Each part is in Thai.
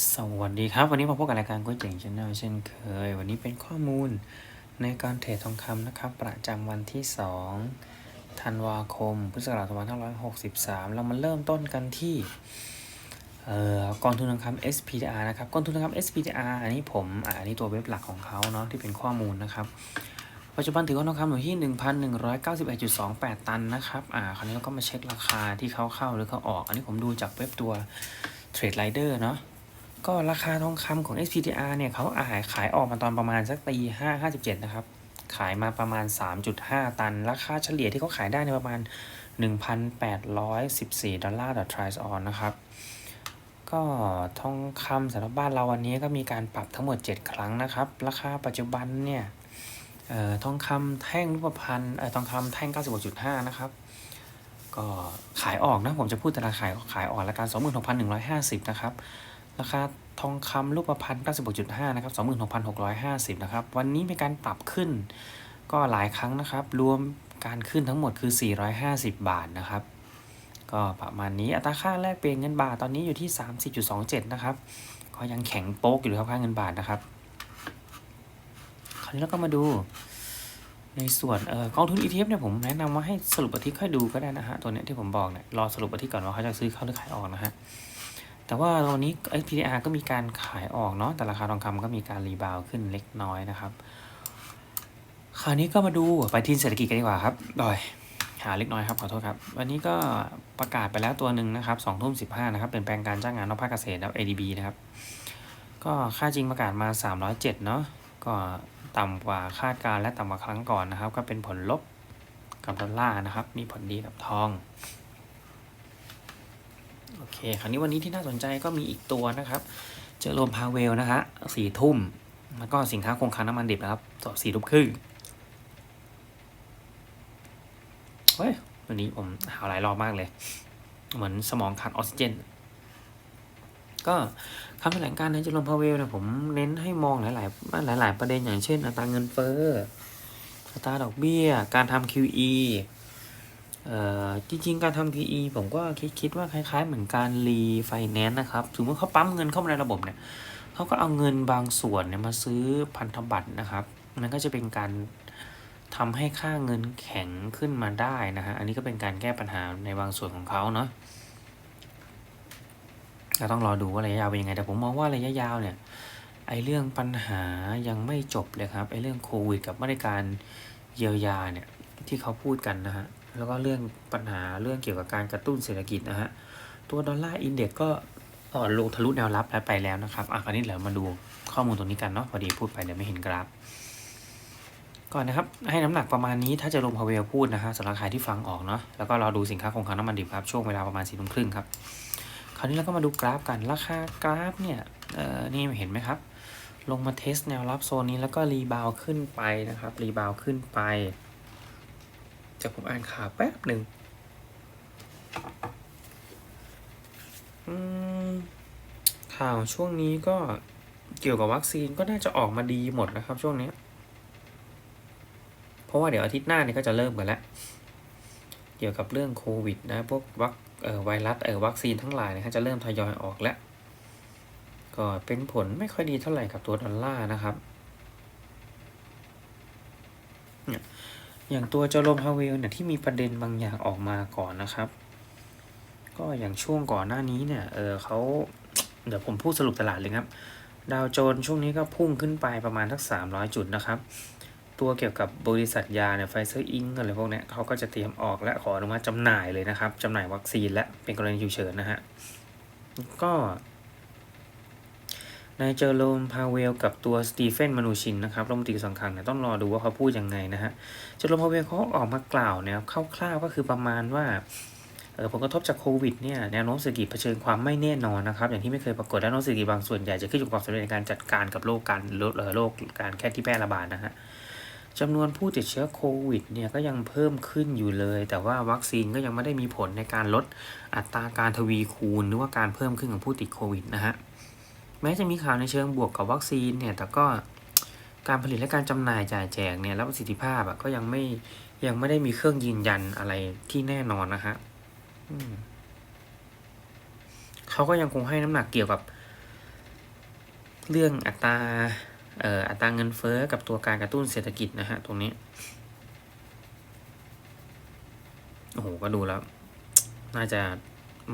สวัสดีครับ วันนี้มาพบกับรายการก๋วยเจ๋งชาแนลเช่นเคย วันนี้เป็นข้อมูลในการเทรดทองคำนะครับ ประจำวันที่2ธันวาคม พุทธศักราช2563 เรามาเริ่มต้นกันที่เอ่อกองทุนทองคำ SPDR นะครับกองทุนทองคำ SPDR อันนี้ผมอันนี้ตัวเว็บหลักของเขาเนาะที่เป็นข้อมูลนะครับปัจจุบันถือว่าทองคำอยู่ที่ 1,191.28 ตันนะครับอ่าคราวนี้เราก็มาเช็คราคาที่เขาเข้าหรือเขาออก อันนี้ผมดูจากเว็บตัว Trade Rider เนาะ ก็ราคาทองคำของ SPDR เนี่ยเขาอาขายออกมาตอนประมาณสักตีห้าห้าสิบเจ็ดนะครับ ขายมาประมาณ 3.5 ตัน ราคาเฉลี่ยที่เขาขายได้ในประมาณ 1,814 ดอลลาร์ต่อทริสออนนะครับ ก็ทองคำสำหรับบ้านเราวันนี้ก็มีการปรับทั้งหมด 7 ครั้งนะครับ ราคาปัจจุบันเนี่ยออทองคำแท่งรูปพรรณทองคำแท่ง 96.5 นะครับก็ขายออกนะ ผมจะพูดแต่ราคาขายขายออกละกัน26,150 นะครับ ราคาทองคำรูปพรรณ96.5 นะครับ 26,650 นะครับ วันนี้มีการปรับขึ้นก็หลายครั้งนะครับ รวมการขึ้นทั้งหมดคือ 450 บาทนะครับ ก็ประมาณนี้อัตราค่าแลกเปลี่ยนเงินบาทตอนนี้อยู่ที่ 30.27 นะครับ ก็ยังแข็งโป๊กอยู่ครับค่าเงินบาทนะครับ คราวนี้เราก็มาดูในส่วนเออกองทุน ETF เนี่ยผมแนะนำว่าให้สรุปอาทิตย์ค่อยดูก็ได้นะฮะตัวเนี้ยที่ผมบอกเนี่ยรอสรุปอาทิตย์ก่อนว่าเขาจะซื้อเข้าหรือขายออกนะฮะ แต่ว่าวันนี้ SPDR ก็มีการขายออกเนาะแต่ราคาทองคำก็มีการรีบาวขึ้นเล็กน้อยนะครับคราวนี้ก็มาดูไปทีนเศรษฐกิจกันดีกว่าครับดอยหาเล็กน้อยครับขอโทษครับ วันนี้ก็ประกาศไปแล้วตัวหนึ่งนะครับสองทุ่มสิบห้านะครับเป็นแปลงการจ้างงานนอกภาคเกษตรแล้ว ADB นะครับ ก็ค่าจริงประกาศมา307เนาะก็ต่ำกว่าคาดการและต่ำกว่าครั้งก่อนนะครับ ก็เป็นผลลบกับดอลลาร์นะครับ มีผลดีกับทอง โอเค คราวนี้วันนี้ที่น่าสนใจก็มีอีกตัวนะครับ เจอโรมพาเวลนะฮะสี่ทุ่ม แล้วก็สินค้าคงคลังน้ำมันดิบนะครับต่อสี่ทุ่มครึ่งเฮ้ย วันนี้ผมหาหลายรอบมากเลย เหมือนสมองขาดออกซิเจน ก็คำแถลงการณ์ในเจอโรมพาเวลเนี่ยผมเน้นให้มองหลาย ๆ หลาย ๆ ประเด็นอย่างเช่น อัตราเงินเฟ้อ อัตราดอกเบี้ย การทำ QE จริงๆ การทำ PE ผมก็คิดคิดว่าคล้าย ๆ เหมือนการรีไฟแนนซ์นะครับสมมติเขาปั๊มเงินเข้ามาในระบบเนี่ยเขาก็เอาเงินบางส่วนเนี่ยมาซื้อพันธบัตรนะครับมันก็จะเป็นการทำให้ค่าเงินแข็งขึ้นมาได้นะฮะ อันนี้ก็เป็นการแก้ปัญหาในบางส่วนของเขาเนาะเราต้องรอดูว่าระยะยาวเป็นยังไง แต่ผมมองว่าระยะยาวเนี่ย ไอ้เรื่องปัญหายังไม่จบเลยครับ ไอ้เรื่องโควิดกับมาตรการเยียวยาเนี่ยที่เขาพูดกันนะฮะ แล้วก็เรื่องปัญหาเรื่องเกี่ยวกับการกระตุ้นเศรษฐกิจนะฮะ ตัวดอลลาร์อินเด็กก็อ่อนลงทะลุแนวรับแล้วไปแล้วนะครับ อะคราวนี้เดี๋ยวมาดูข้อมูลตรงนี้กันเนาะ พอดีพูดไปเดี๋ยวไม่เห็นกราฟ ก่อนนะครับ ให้น้ำหนักประมาณนี้ถ้าจะลงพาเวลพูดนะฮะสำหรับใครที่ฟังออกเนาะ แล้วก็รอดูสินค้าคงคลังน้ำมันดิบครับ ช่วงเวลาประมาณสี่ทุ่มครึ่งครับ คราวนี้เราก็มาดูกราฟกัน ราคากราฟเนี่ย เอ่อ นี่เห็นไหมครับ ลงมาเทสแนวรับโซนนี้แล้วก็รีบาวขึ้นไปนะครับ รีบาวขึ้นไป จะผมอ่านข่าวแป๊บหนึ่งข่าวช่วงนี้ก็เกี่ยวกับวัคซีนก็น่าจะออกมาดีหมดนะครับช่วงนี้ เพราะว่าเดี๋ยวอาทิตย์หน้าเนี่ยก็จะเริ่มกันแล้ว เกี่ยวกับเรื่องโควิดนะพวกวัคไวรัสเออวัคซีนทั้งหลายนะฮะจะเริ่มทยอยออกแล้ว ก็เป็นผลไม่ค่อยดีเท่าไหร่กับตัวดอลลาร์นะครับ อย่างตัวเจอโรมพาเวลเนี่ยที่มีประเด็นบางอย่างออกมาก่อนนะครับ ก็อย่างช่วงก่อนหน้านี้เนี่ยเออเขาเดี๋ยวผมพูดสรุปตลาดเลยครับ ดาวโจนส์ช่วงนี้ก็พุ่งขึ้นไปประมาณทักสามร้อยจุดนะครับ ตัวเกี่ยวกับบริษัทยาเนี่ยไฟเซอร์อิงอะไรพวกเนี้ยเขาก็จะเตรียมออกและขออนุมัติจำหน่ายเลยนะครับจำหน่ายวัคซีนและเป็นกรณีฉุกเฉินนะฮะก็ นายเจอโรมพาเวลกับตัวสตีเฟนมานูชินนะครับรัฐมนตรีสังคังเนี่ยต้องรอดูว่าเขาพูดยังไงนะฮะเจอโรมพาเวลเขาออกมากล่าวเนี่ยคร่าวๆก็คือประมาณว่าผลกระทบจากโควิดเนี่ยแนวโน้มเศรษฐกิจเผชิญความไม่แน่นอนนะครับ อย่างที่ไม่เคยปรากฏแนวโน้มเศรษฐกิจบางส่วนใหญ่จะขึ้นอยู่กับความสำเร็จในการจัดการกับโรคการโรคเอ่อโรคการแค่ที่แพร่ระบาดนะฮะจำนวนผู้ติดเชื้อโควิดเนี่ยก็ยังเพิ่มขึ้นอยู่เลย แต่ว่าวัคซีนก็ยังไม่ได้มีผลในการลดอัตราการทวีคูณ หรือว่าการเพิ่มขึ้นของผู้ติดโควิดนะฮะ แม้จะมีข่าวในเชิงบวกกับวัคซีนเนี่ยแต่ก็การผลิตและการจำหน่ายจ่ายแจกเนี่ยแล้วประสิทธิภาพอะก็ยังไม่ยังไม่ได้มีเครื่องยืนยันอะไรที่แน่นอนนะฮะเขาก็ยังคงให้น้ำหนักเกี่ยวกับ เรื่องอัตราเอ่ออัตราเงินเฟ้อกับตัวการกระตุ้นเศรษฐกิจนะฮะตรงนี้โอ้โหก็ดูแล้ว น่าจะ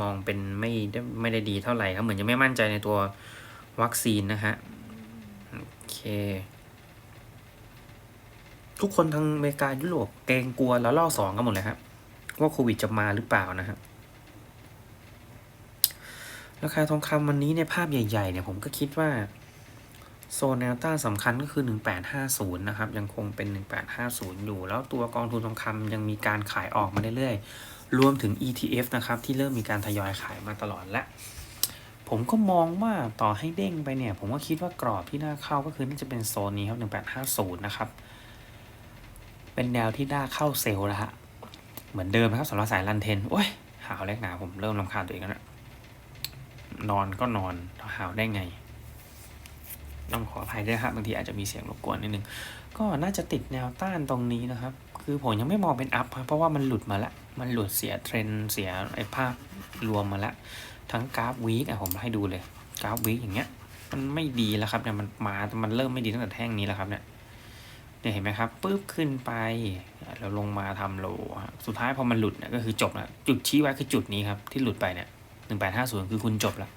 มองเป็นไม่ได้ไม่ได้ดีเท่าไหร่ครับเหมือนจะไม่มั่นใจในตัว วัคซีนนะฮะ โอเค ทุกคนทางอเมริกายุโรปเกรงกลัวแล้วล่อสองกันหมดเลยครับว่าโควิดจะมาหรือเปล่านะครับราคาทองคำวันนี้ในภาพใหญ่ ๆ เนี่ยผมก็คิดว่า โซนแนวต้านสำคัญก็คือ 1850 นะครับ ยังคงเป็น 1850 อยู่ แล้วตัวกองทุนทองคำยังมีการขายออกมาเรื่อยๆ รวมถึง ETF นะครับ ที่เริ่มมีการทยอยขายมาตลอดและ ผมก็มองว่าต่อให้เด้งไปเนี่ย ผมก็คิดว่ากรอบที่น่าเข้าก็คือน่าจะเป็นโซนนี้ครับ1850นะครับ เป็นแนวที่น่าเข้าเซลล์แล้วฮะ เหมือนเดิมนะครับสำหรับสายลันเทน โอ้ย หาวแรกหนาผมเริ่มรำคาญตัวเองแล้วนะนอนก็นอนหาวได้ไง ต้องขออภัยด้วยครับบางทีอาจจะมีเสียงรบกวนนิดนึง ก็น่าจะติดแนวต้านตรงนี้นะครับ คือผมยังไม่มองเป็นอัพเพราะว่ามันหลุดมาล้วมันหลุดเสียเทรนเสียไอ้ภาพรวมมาล้ว ทั้งกราฟวีคอะผมให้ดูเลยกราฟวีคอย่างเงี้ย มันไม่ดีแล้วครับเนี่ยมันมามันเริ่มไม่ดีตั้งแต่แท่งนี้แล้วครับเนี่ยเนี่ยเห็นไหมครับปุ๊บขึ้นไปแล้วลงมาทำโลสุดท้ายพอมันหลุดเนี่ยก็คือจบแล้วจุดชี้ไว้คือจุดนี้ครับที่หลุดไปเนี่ยหนึ่งแปดห้าศูนย์คือคุณจบแล้ว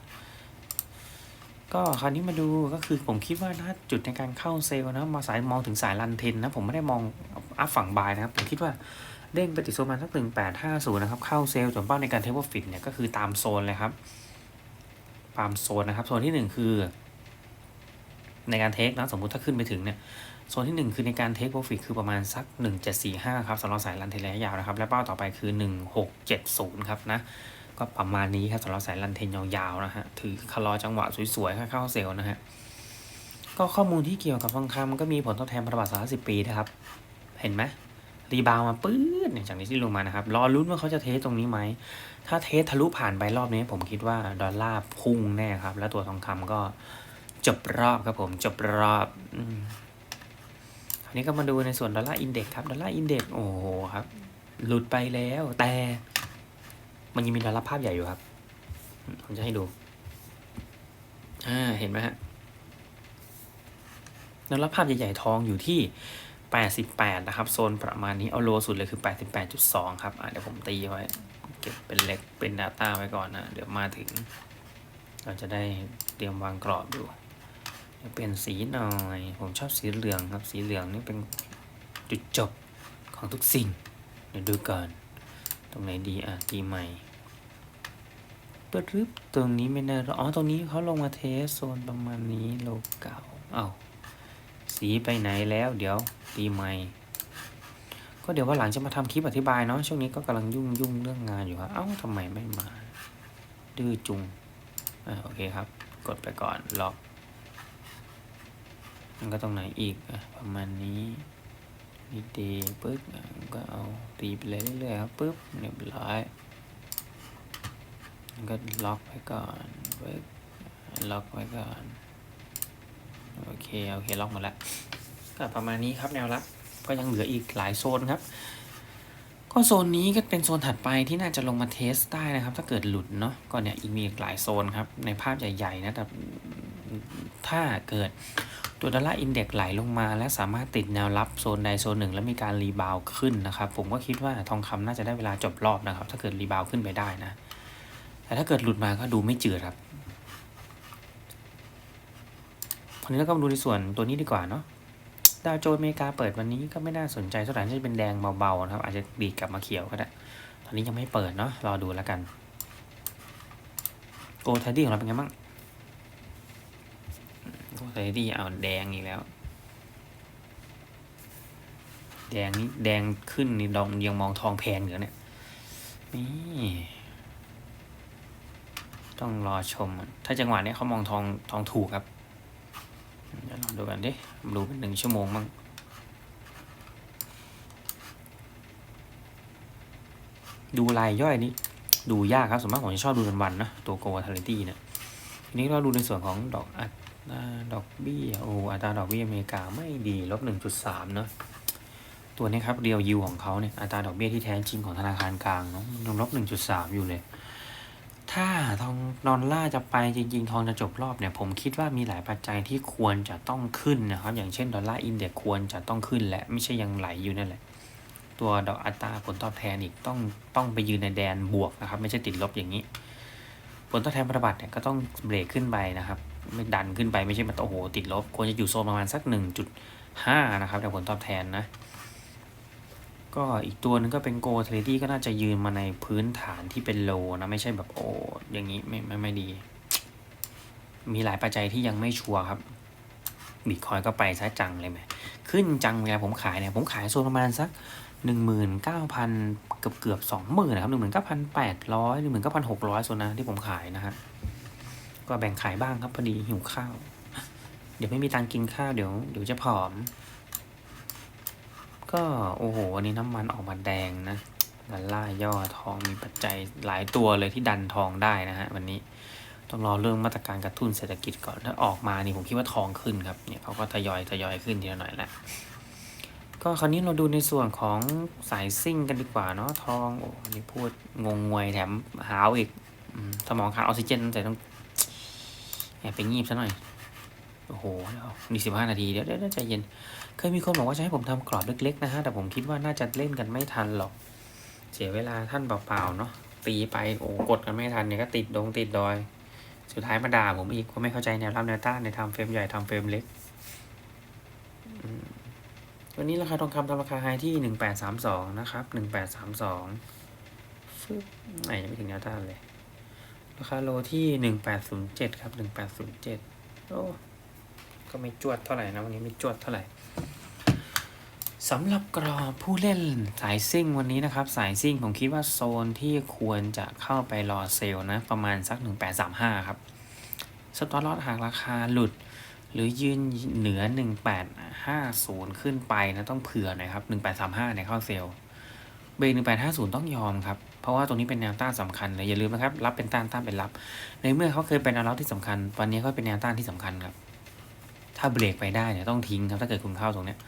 ก็คราวนี้มาดูก็คือผมคิดว่าถ้าจุดในการเข้าเซลล์นะมาสายมองถึงสายลันเทนนะผมไม่ได้มองอัพฝั่งบายนะครับผมคิดว่า เด้งไปติดโซนมาสักหนึ่งแปดห้าศูนย์นะครับ เข้าเซลล์จนเป้าในการเทคโปรฟิตเนี่ยก็คือตามโซนเลยครับ ตามโซนนะครับ โซนที่หนึ่งคือ ในการเทคนะสมมุติถ้าขึ้นไปถึงเนี่ยโซนที่ 1 คือในการเทคโปรฟิตคือประมาณสัก 1745 ครับสำหรับสายรันเทนระยะยาวนะครับ และเป้าต่อไปคือ 1670 ครับนะ ก็ประมาณนี้ครับสำหรับสายรันเทนยาวๆนะฮะถือคลอจังหวะสวยๆเข้าเซลล์นะฮะก็ข้อมูลที่เกี่ยวกับทองคำมันก็มีผลตอบแทนพันธบัตรสหรัฐ10ปีนะครับ เห็นไหม รีบาวมาปื๊ดเนี่ยจากนี้ที่ลงมานะครับ รอลุ้นว่าเขาจะเทสตรงนี้ไหม ถ้าเทสทะลุผ่านไปรอบนี้ ผมคิดว่าดอลลาร์พุ่งแน่ครับ และตัวทองคำก็จบรอบครับผม จบรอบอคราวนี้ก็มาดูในส่วนดอลลาร์อินเด็กครับ ดอลลาร์อินเด็กโอ้โหครับ หลุดไปแล้ว แต่ มันยังมีดอลลาร์ภาพใหญ่อยู่ครับ ผมจะให้ดู อ่า เห็นไหมฮะดอลลาร์ภาพใหญ่ๆทองอยู่ที่ 88 นะครับ โซนประมาณนี้ เอาโลสุดเลยคือ 88.2 ครับ อ่าเดี๋ยวผมตีไว้ เก็บเป็นเล็กเป็น Data ไว้ก่อนนะ เดี๋ยวมาถึง เราจะได้เตรียมวางกรอบดูเปลี่ยนสีหน่อย ผมชอบสีเหลืองครับ สีเหลืองนี่เป็นจุดจบของทุกสิ่ง เดี๋ยวดูก่อน ตรงไหนดี อะตีใหม่ปรึบตรงนี้ไม่น่าอ๋อ ตรงนี้เขาลงมาเทสโซนประมาณนี้โลเก่าเอา้า สีไปไหนแล้วเดี๋ยวตีใหม่ก็เดี๋ยวว่าหลังจะมาทำคลิปอธิบายเนาะช่วงนี้ก็กำลังยุ่งยุ่งเรื่องงานอยู่ครับเอ้าทำไมไม่มา ดื้อจุงอ่าโอเคครับ กดไปก่อนล็อก มันก็ตรงไหนอีกอะประมาณนี้นี่ดีปึ๊บอะก็เอาตีไปเลยเรื่อยๆครับปึ๊บเรียบร้อยมันก็ล็อกไว้ก่อนปึ๊บล็อกไว้ก่อน โอเค โอเค ล็อกหมดแล้ว ก็ประมาณนี้ครับแนวรับ ก็ยังเหลืออีกหลายโซนครับ ก็โซนนี้ก็เป็นโซนถัดไปที่น่าจะลงมาเทสได้นะครับ ถ้าเกิดหลุดเนาะ ก็เนี่ยอีกมีอีกหลายโซนครับ ในภาพใหญ่ๆนะ แต่ถ้าเกิดตัวดอลลาร์อินเด็กซ์ไหลลงมา และสามารถติดแนวรับโซนใดโซนหนึ่ง แล้วมีการรีบาวขึ้นนะครับ ผมก็คิดว่าทองคำน่าจะได้เวลาจบรอบนะครับ ถ้าเกิดรีบาวขึ้นไปได้นะ แต่ถ้าเกิดหลุดมาก็ดูไม่จืดครับ ทีนี้เราก็มาดูในส่วนตัวนี้ดีกว่าเนาะดาวโจนส์อเมริกาเปิดวันนี้ก็ไม่น่าสนใจเท่าไหร่จะเป็นแดงเบาๆนะครับ อาจจะดีกลับมาเขียวก็ได้ ตอนนี้ยังไม่เปิดเนาะรอดูแล้วกันโกลไทดี้ของเราเป็นไงบ้างโกไซดี้เอาแดงอีกแล้ว แดงนี่แดงขึ้นนี่ดองยังมองทองแพงอยู่เนี่ยนี่ต้องรอชม ถ้าจังหวะนี้เขามองทองทองถูกครับ เดี๋ยวลองดูกันดิดูเป็นหนึ่งชั่วโมงมั้งดูลายย่อยนี่ดูยากครับส่วนมากผมจะชอบดูเป็นวันนะตัวโกลทาริตี้เนี่ยทีนี้เราดูในส่วนของดอกอัตราดอกเบี้ยโอ้อัตราดอกเบี้ยอเมริกาไม่ดีลบหนึ่งจุดสามเนาะตัวนี้ครับเรียวยูของเขาเนี่ยอัตราดอกเบี้ยที่แท้จริงของธนาคารกลางเนาะยังลบหนึ่งจุดสามอยู่เลย ถ้าทองดอลลาร์จะไปจริง ๆ ทองจะจบรอบเนี่ยผมคิดว่ามีหลายปัจจัยที่ควรจะต้องขึ้นนะครับ อย่างเช่นดอลลาร์อินเด็กควรจะต้องขึ้นและไม่ใช่ยังไหลอยู่นั่นแหละ ตัวดอกอัตราผลตอบแทนอีกต้องต้องไปยืนในแดนบวกนะครับ ไม่ใช่ติดลบอย่างนี้ ผลตอบแทนพันธบัตรเนี่ยก็ต้องเบรกขึ้นไปนะครับไม่ดันขึ้นไปไม่ใช่มาโอ้โหติดลบ ควรจะอยู่โซนประมาณสัก 1.5 นะครับแต่ผลตอบแทนนะ ก็อีกตัวนึงก็เป็นโกเทรดี้ก็น่าจะยืนมาในพื้นฐานที่เป็นโลนะไม่ใช่แบบโอ้อย่างนี้ไม่ไม่ไม่ดี มีหลายปัจจัยที่ยังไม่ชัวร์ครับบิตคอยก็ไปซะจังเลยไหมขึ้นจังเวลาผมขายเนี่ย ผมขายโซนประมาณสักหนึ่งหมื่นเก้าพันเกือบเกือบสองหมื่นนะครับหนึ่งหมื่นเก้าพันแปดร้อยหนึ่งหมื่นเก้าพันหกร้อยโซนนะที่ผมขายนะฮะก็แบ่งขายบ้างครับพอดีหิวข้าว เดี๋ยวไม่มีตังค์กินข้าวเดี๋ยวเดี๋ยวจะผอม ก็โอ้โหวันนี้น้ำมันออกมาแดงนะดันล่าย่อทองมีปัจจัยหลายตัวเลยที่ดันทองได้นะฮะวันนี้ต้องรอเรื่องมาตรการกระตุ้นเศรษฐกิจก่อนถ้าออกมานี่ผมคิดว่าทองขึ้นครับเนี่ยเขาก็ทยอยทยอยขึ้นทีละหน่อยแหละก็คราวนี้เราดูในส่วนของสายซิ่งกันดีกว่าเนาะทองโอ้นนี้พูดงงงวยแถมหาวอีกสมองขาดออกซิเจนแต่ต้องแอบไปงีบซะหน่อยโอ้โหนี่สิบห้านาทีเดี๋ยวเดี๋ยวใจเย็น เคยมีคนบอกว่าจะให้ผมทำกรอบเล็ก ๆ นะฮะ แต่ผมคิดว่าน่าจะเล่นกันไม่ทันหรอก เสียเวลาท่านเปล่าๆเนาะ ตีไปโอ้กดกันไม่ทันเนี่ยก็ติดดงติดดอย สุดท้ายมาด่าผมอีกว่าไม่เข้าใจแนวรับแนวต้านในทำเฟรมใหญ่ทำเฟรมเล็กอืมวันนี้ราคาทองคำทำราคาไฮที่หนึ่งแปดสามสองนะครับหนึ่งแปดสามสองฟึบไหนยังไม่ถึงแนวต้านเลย ราคาโลที่หนึ่งแปดศูนย์เจ็ดครับหนึ่งแปดศูนย์เจ็ดโอ้ก็ไม่จวดเท่าไหร่นะวันนี้ไม่จวดเท่าไหร่ สำหรับกรอบผู้เล่นสายซิ่งวันนี้นะครับ สายซิ่งผมคิดว่าโซนที่ควรจะเข้าไปรอเซลล์นะ ประมาณสัก 1835 ครับสตอร์ลอดหากราคาหลุด หรือยืนเหนือ 1850 ขึ้นไปนะ ต้องเผื่อน่อยครับ 1835เนี่ยเข้าเซลล์เบรก1850 ต้องยอมครับ เพราะว่าตรงนี้เป็นแนวต้านสำคัญเลยอย่าลืมนะครับรับเป็นต้านต้านเป็นรับ ในเมื่อเขาเคยเป็นแนวรับที่สำคัญ วันนี้เขาเป็นแนวต้านที่สำคัญครับ ถ้าเบรกไปได้เนี่ยต้องทิ้งครับถ้าเกิดคุณเข้าตรงเนี้ย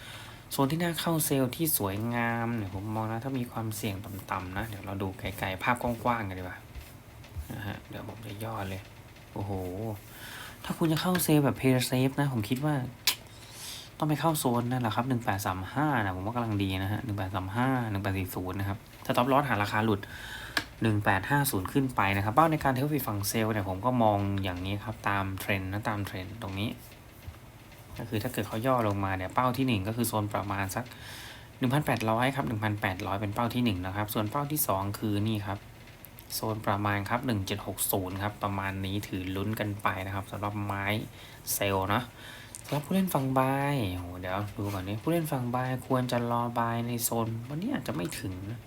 โซนที่น่าเข้าเซลล์ที่สวยงามเนี่ยผมมองนะถ้ามีความเสี่ยงต่ำๆนะเดี๋ยวเราดูไกลๆภาพกว้างๆกันดีกว่านะฮะเดี๋ยวผมจะย่อเลย โอ้โห ถ้าคุณจะเข้าเซลล์แบบเพย์เซฟนะ ผมคิดว่า ต้องไปเข้าโซนนั่นแหละครับหนึ่งแปดสามห้านะผมว่ากำลังดีนะฮะหนึ่งแปดสามห้าหนึ่งแปดสี่ศูนย์นะครับถ้าท็อปลอสหาราคาหลุดหนึ่งแปดห้าศูนย์ขึ้นไปนะครับเป้าในการเทคฟีฝั่งเซลล์เนี่ยผมก็มองอย่างนี้ครับตามเทรนด์นะตามเทรนด์ตรงนี้ ก็คือถ้าเกิดเขาย่อลงมาเนี่ยเป้าที่ 1 ก็คือโซนประมาณสัก 1,800 ครับ 1,800 เป็นเป้าที่ 1 นะครับ ส่วนเป้าที่ 2 คือนี่ครับ โซนประมาณครับ 1760 ครับ ประมาณนี้ถือลุ้นกันไปนะครับสำหรับไม้เซลล์นะสำหรับผู้เล่นฝั่งบายโหเดี๋ยวดูก่อนนี้ผู้เล่นฝั่งบายควรจะรอบายในโซน วันนี้อาจจะไม่ถึงนะ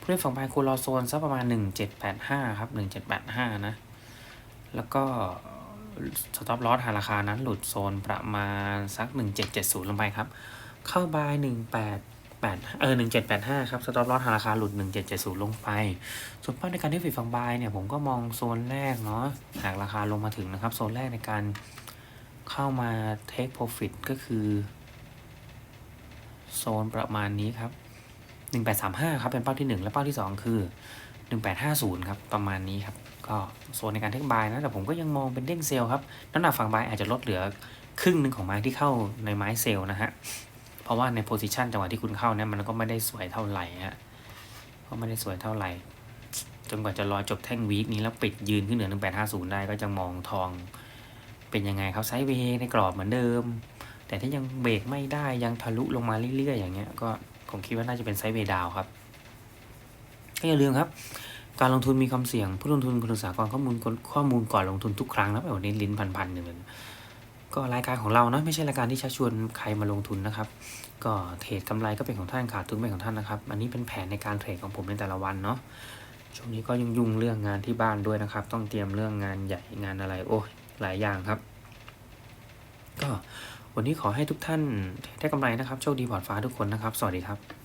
ผู้เล่นฝั่งบายควรรอโซนสักประมาณ 1785 ครับ 1785 นะ แล้วก็ สต็อปลอสหาราคานั้นหลุดโซนประมาณสัก 1770 ลงไปครับ เข้าบาย 188เออ1785 ครับสต็อปลอสหาราคาหลุด 1770 ลงไปส่วนเป้าในการที่ฝีฝั่งบายเนี่ย ผมก็มองโซนแรกเนาะหากราคาลงมาถึงนะครับ โซนแรกในการเข้ามา take profit ก็คือโซนประมาณนี้ครับ 1835 ครับ เป็นเป้าที่ 1 และเป้าที่ 2 คือ 1850 ครับ ประมาณนี้ครับ ก็โซนในการเทคบายนะ แต่ผมก็ยังมองเป็นเด้งเซลล์ครับ น้ำหนักฝั่งบายอาจจะลดเหลือครึ่งหนึ่งของไม้ที่เข้าในไม้เซลล์นะฮะ เพราะว่าในโพซิชันจังหวะที่คุณเข้าเนี่ยมันก็ไม่ได้สวยเท่าไหร่ฮะ ก็ไม่ได้สวยเท่าไหร่ จนกว่าจะรอจบแท่งวีคนี้แล้วปิดยืนขึ้นเหนือ 1850 ได้ก็จะมองทอง เป็นยังไงครับไซด์เวย์ในกรอบเหมือนเดิม แต่ถ้ายังเบรกไม่ได้ยังทะลุลงมาเรื่อยๆอย่างเงี้ยก็ผมคิดว่าน่าจะเป็นไซด์เวย์ดาวครับก็อย่าลืมครับ การลงทุนมีความเสี่ยง ผู้ลงทุนควรศึกษาก่อนข้อมูลข้อมูลก่อนลงทุนทุกครั้งนะแบบนี้ลิ้นพันๆหนึ่งเลยก็รายการของเรานะไม่ใช่รายการที่ชักชวนใครมาลงทุนนะครับ ก็เทรดกำไรก็เป็นของท่านขาดทุนเป็นของท่านนะครับ อันนี้เป็นแผนในการเทรดของผมในแต่ละวันเนาะช่วงนี้ก็ยุ่งยุ่งเรื่องงานที่บ้านด้วยนะครับ ต้องเตรียมเรื่องงานใหญ่งานอะไรโอ้ยหลายอย่างครับ ก็วันนี้ขอให้ทุกท่านได้กำไรนะครับโชคดีปลอดฟ้าทุกคนนะครับ สวัสดีครับ